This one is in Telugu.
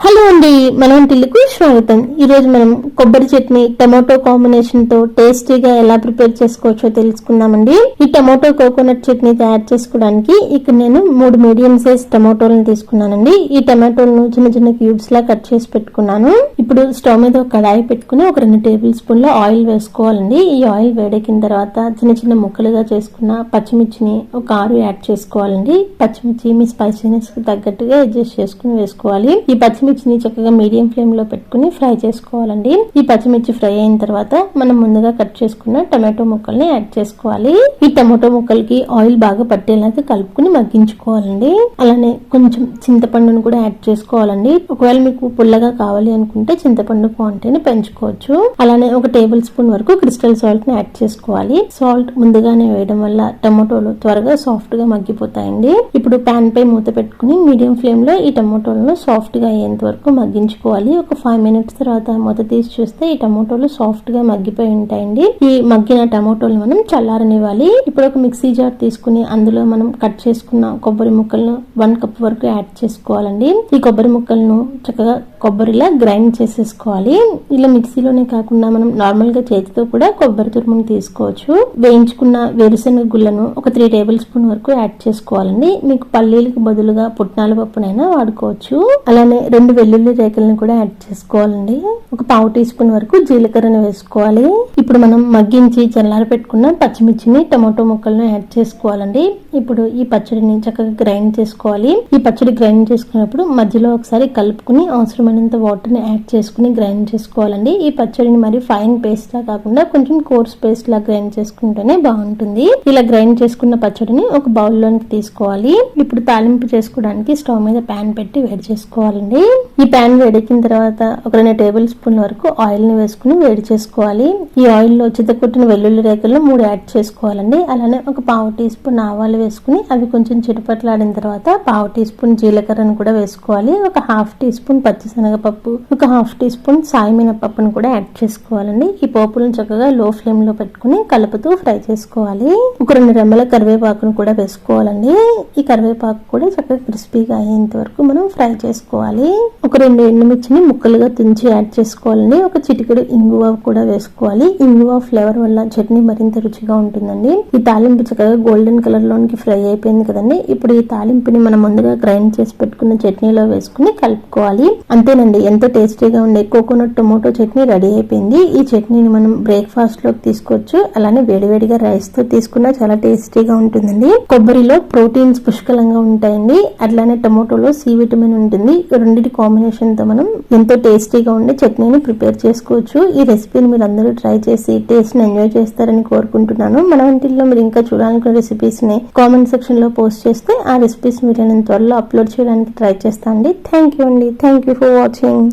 హలో అండి మనం తెలుగు స్వాగతం. ఈరోజు మనం కొబ్బరి చట్నీ టమాటో కాంబినేషన్తో టేస్టీగా ఎలా ప్రిపేర్ చేసుకోవచ్చో తెలుసుకుందామండి. ఈ టమాటో కోకోనట్ చట్నీ తయారు చేసుకోవడానికి ఇక్కడ నేను మూడు మీడియం సైజ్ టమాటోలను తీసుకున్నానండి. ఈ టమాటోలను చిన్న చిన్న క్యూబ్స్ లా కట్ చేసి పెట్టుకున్నాను. ఇప్పుడు స్టవ్ మీద ఒక కడాయి పెట్టుకుని ఒక రెండు టేబుల్ స్పూన్ల ఆయిల్ వేసుకోవాలండి. ఈ ఆయిల్ వేడెక్కిన తర్వాత చిన్న చిన్న ముక్కలుగా చేసుకున్న పచ్చిమిర్చిని ఒక ఆరు యాడ్ చేసుకోవాలండి. పచ్చిమిర్చి మీ స్పైసీనెస్కి తగ్గట్టుగా అడ్జస్ట్ చేసుకుని వేసుకోవాలి. ఈ పచ్చి పచ్చిమిర్చిని చక్కగా మీడియం ఫ్లేమ్లో పెట్టుకుని ఫ్రై చేసుకోవాలండి. ఈ పచ్చిమిర్చి ఫ్రై అయిన తర్వాత మనం ముందుగా కట్ చేసుకున్న టమాటో ముక్కల్ని యాడ్ చేసుకోవాలి. ఈ టమాటో ముక్కలకి ఆయిల్ బాగా పట్టేలాగా కలుపుకుని మగ్గించుకోవాలండి. అలానే కొంచెం చింతపండును కూడా యాడ్ చేసుకోవాలండి. ఒకవేళ మీకు పుల్లగా కావాలి అనుకుంటే చింతపండు క్వాంటిటీని పెంచుకోవచ్చు. అలానే ఒక టేబుల్ స్పూన్ వరకు క్రిస్టల్ సాల్ట్ని యాడ్ చేసుకోవాలి. సాల్ట్ ముందుగానే వేయడం వల్ల టమాటోలు త్వరగా సాఫ్ట్గా మగ్గిపోతాయండి. ఇప్పుడు పాన్ పై మూత పెట్టుకుని మీడియం ఫ్లేమ్లో ఈ టమాటోలను సాఫ్ట్గా అయ్యేంత వరకు మగ్గించుకోవాలి. ఒక ఫైవ్ మినిట్స్ తర్వాత మూత తీసి చూస్తే ఈ టమాటోలు సాఫ్ట్గా మగ్గిపోయి ఉంటాయండి. ఈ మగ్గిన టమాటోలు మనం చల్లారనివ్వాలి. ఇప్పుడు ఒక మిక్సీ జార్ తీసుకుని అందులో మనం కట్ చేసుకున్న కొబ్బరి ముక్కలను వన్ కప్ వరకు యాడ్ చేసుకోవాలండి. ఈ కొబ్బరి ముక్కలను చక్కగా కొబ్బరిలా గ్రైండ్ చేసేసుకోవాలి. ఇలా మిక్సీలోనే కాకుండా మనం నార్మల్గా చేతితో కూడా కొబ్బరి తురుమును తీసుకోవచ్చు. వేయించుకున్న వేరుశనగ గుళ్ళను ఒక త్రీ టేబుల్ స్పూన్ వరకు యాడ్ చేసుకోవాలండి. మీకు పల్లీలకు బదులుగా పుట్నాల పప్పునైనా వాడుకోవచ్చు. అలానే రెండు వెల్లుల్లి రేకలను కూడా యాడ్ చేసుకోవాలండి. ఒక పావు టీ స్పూన్ వరకు జీలకర్రను వేసుకోవాలి. ఇప్పుడు మనం మగ్గించి చల్లారి పెట్టుకున్న పచ్చిమిర్చిని టమాటో ముక్కలను యాడ్ చేసుకోవాలండి. ఇప్పుడు ఈ పచ్చడిని చక్కగా గ్రైండ్ చేసుకోవాలి. ఈ పచ్చడి గ్రైండ్ చేసుకున్నప్పుడు మధ్యలో ఒకసారి కలుపుకుని అవసరమైన వాటర్ వాటర్ని యాడ్ చేసుకుని గ్రైండ్ చేసుకోవాలండి. ఈ పచ్చడిని మరి ఫైన్ పేస్ట్లా కాకుండా కొంచెం కోర్స్ పేస్ట్లా గ్రైండ్ చేసుకుంటేనే బాగుంటుంది. ఇలా గ్రైండ్ చేసుకున్న పచ్చడిని ఒక బౌల్లోనికి తీసుకోవాలి. ఇప్పుడు తాలింపు చేసుకోవడానికి స్టవ్ మీద ప్యాన్ పెట్టి వేడి చేసుకోవాలండి. ఈ ప్యాన్ వేడెక్కిన తర్వాత ఒక రెండు టేబుల్ స్పూన్ వరకు ఆయిల్ని వేసుకుని వేడి చేసుకోవాలి. ఈ ఆయిల్లో చితకొట్టిన వెల్లుల్లి రేఖలు మూడు యాడ్ చేసుకోవాలండి. అలానే ఒక పావు టీ స్పూన్ ఆవాలు వేసుకుని అవి కొంచెం చిటపట్లాడిన తర్వాత పావు టీ స్పూన్ జీలకర్రను కూడా వేసుకోవాలి. ఒక హాఫ్ టీ స్పూన్ శనగపప్పు ఒక హాఫ్ టీ స్పూన్ సాయి మినపప్పును కూడా యాడ్ చేసుకోవాలండి. ఈ పోపులను చక్కగా లో ఫ్లేమ్లో పెట్టుకుని కలుపుతూ ఫ్రై చేసుకోవాలి. ఒక రెండు రెమ్మల కరివేపాకును కూడా వేసుకోవాలండి. ఈ కరివేపాకు కూడా చక్కగా క్రిస్పీగా అయ్యేంత వరకు మనం ఫ్రై చేసుకోవాలి. ఒక రెండు ఎండుమిర్చిని ముక్కలుగా తుంచి యాడ్ చేసుకోవాలండి. ఒక చిటికెడు ఇంగువ కూడా వేసుకోవాలి. ఇంగువ ఫ్లేవర్ వల్ల చట్నీ మరింత రుచిగా ఉంటుందండి. ఈ తాలింపు చక్కగా గోల్డెన్ కలర్ లోనికి ఫ్రై అయిపోయింది కదండి. ఇప్పుడు ఈ తాలింపుని మనం ముందుగా గ్రైండ్ చేసి పెట్టుకున్న చట్నీలో వేసుకుని కలుపుకోవాలి. అంతే అంతేనండి. ఎంతో టేస్టీగా ఉండే కోకోనట్ టొమాటో చట్నీ రెడీ అయిపోయింది. ఈ చట్నీని మనం బ్రేక్ఫాస్ట్లోకి తీసుకోవచ్చు. అలానే వేడివేడిగా రైస్తో తీసుకున్నా చాలా టేస్టీగా ఉంటుందండి. కొబ్బరిలో ప్రోటీన్స్ పుష్కలంగా ఉంటాయండి. అట్లానే టొమాటోలో సి విటమిన్ ఉంటుంది. ఈ రెండింటి కాంబినేషన్తో మనం ఎంతో టేస్టీగా ఉండే చట్నీని ప్రిపేర్ చేసుకోవచ్చు. ఈ రెసిపీని మీరు అందరూ ట్రై చేసి టేస్ట్ని ఎంజాయ్ చేస్తారని కోరుకుంటున్నాను. మన వంటిల్లో మీరు ఇంకా చూడాలనుకున్న రెసిపీస్ని కామెంట్ సెక్షన్లో పోస్ట్ చేస్తే ఆ రెసిపీస్ మీరు నేను త్వరలో అప్లోడ్ చేయడానికి ట్రై చేస్తాను అండి. థ్యాంక్ యూ అండి. Thank you for 好听。